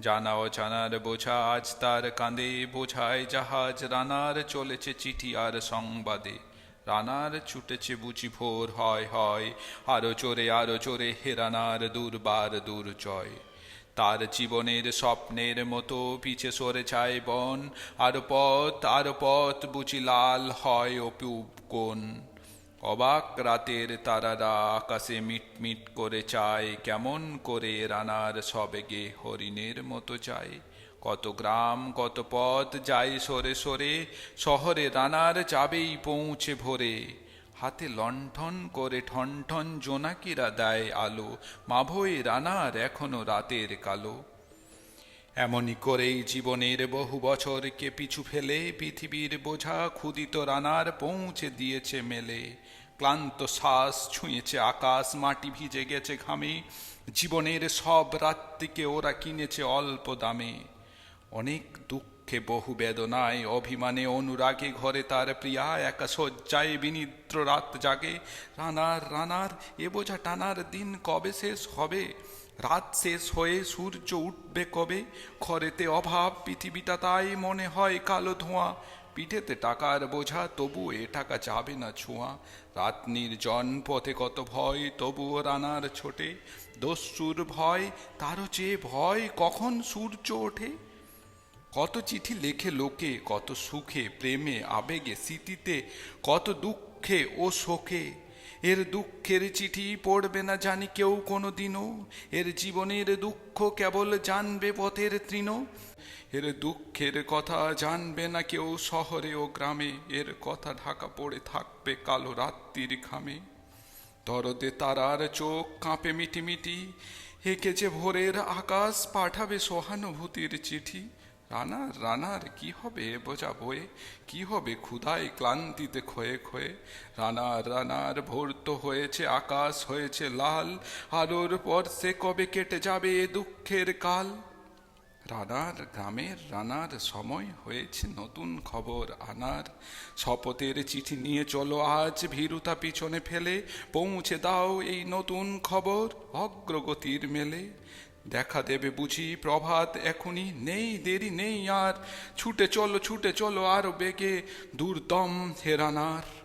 জানা অজানার বোঝা, আজ তার কাঁধে বোঝায় জাহাজ। রানার চলেছে চিঠি আর সংবাদে। রানার ছুটেছে বুঝি ভোর, হয় হয়। আরও চোরে আরও চোরে হেরানার দুর্বার দুর্জয়। তার জীবনের স্বপ্নের মতো পিছে সরে যায় বন। আর পথ আর পথ বুঝি লাল হয় অপুপ কোন অবাক রাতের তারারা আকাশে মিটমিট করে চায়, কেমন করে রানার সবেগে হরিণের মতো চায় কত গ্রাম, কত পথ যায় সরে সরে, শহরে রানার যাবেই পৌঁছে ভোরে। হাতে লণ্ঠন করে ঠনঠন ঠন জোনাকিরা দেয় আলো মাভই রানার এখনও রাতের কালো। এমনই করেই জীবনের বহু বছরকে পিছু ফেলে পৃথিবীর বোঝা ক্ষুদিত রানার পৌঁছে দিয়েছে মেলে। ক্লান্ত শ্বাস ছুঁয়েছে আকাশ, মাটি ভিজে গেছে ঘামে। জীবনের সব রাত্রিকে ওরা কিনেছে অল্প দামে। অনেক দুঃখে বহু বেদনায়, অভিমানে অনুরাগে ঘরে তার প্রিয়া একা শয্যায় বিনিদ্র রাত জাগে। রানার রানার, এ বোঝা টানার দিন কবে শেষ হবে? রাত শেষ হয়ে সূর্য উঠবে কবে? খরেতে অভাব, পৃথিবীটা তাই মনে হয় কালো ধোঁয়া। পিঠেতে টাকার বোঝা, তবু এ টাকা যাবে না ছোঁয়া। রাত নির্জন পথে কত ভয়, তবুও রানার ছোটে। দস্যুর ভয়, তারও চেয়ে ভয় কখন সূর্য ওঠে? কত চিঠি লেখে লোকে, কত সুখে, প্রেমে, আবেগে, স্মৃতিতে, কত দুঃখে ও শোকে। এর দুঃখের চিঠি পড়বে না জানি কেউ কোনো দিনও এর জীবনের দুঃখ কেবল জানবে পথের তৃণ। এর দুঃখের কথা জানবে না কেউ শহরে ও গ্রামে। এর কথা ঢাকা পড়ে থাকবে কালো রাত্রির ঘামে। দরদে তারার চোখ কাঁপে মিটিমিটি। হেঁকেছে ভোরের আকাশ, পাঠাবে সহানুভূতির চিঠি। রানার রানার কি হবে বোঝা বয়ে কি হবে ক্ষুধায় ক্লান্তিতে ক্ষয়ে ক্ষয়ে? রানার রানার ভোর তো হয়েছে, আকাশ হয়েছে লাল। আলোর পর সে কবে কেটে যাবে দুঃখের কাল? রানার, গ্রামের রানার সময় হয়েছে নতুন খবর আনার। শপথের চিঠি নিয়ে চলো, আজ ভীরুতা পিছনে ফেলে। পৌঁছে দাও এই নতুন খবর অগ্রগতির মেলে। দেখা দেবে বুঝি প্রভাত, এখনই নেই, দেরি নেই আর। ছুটে চলো ছুটে চলো, আরও বেগে। দুর্দম হেরানার।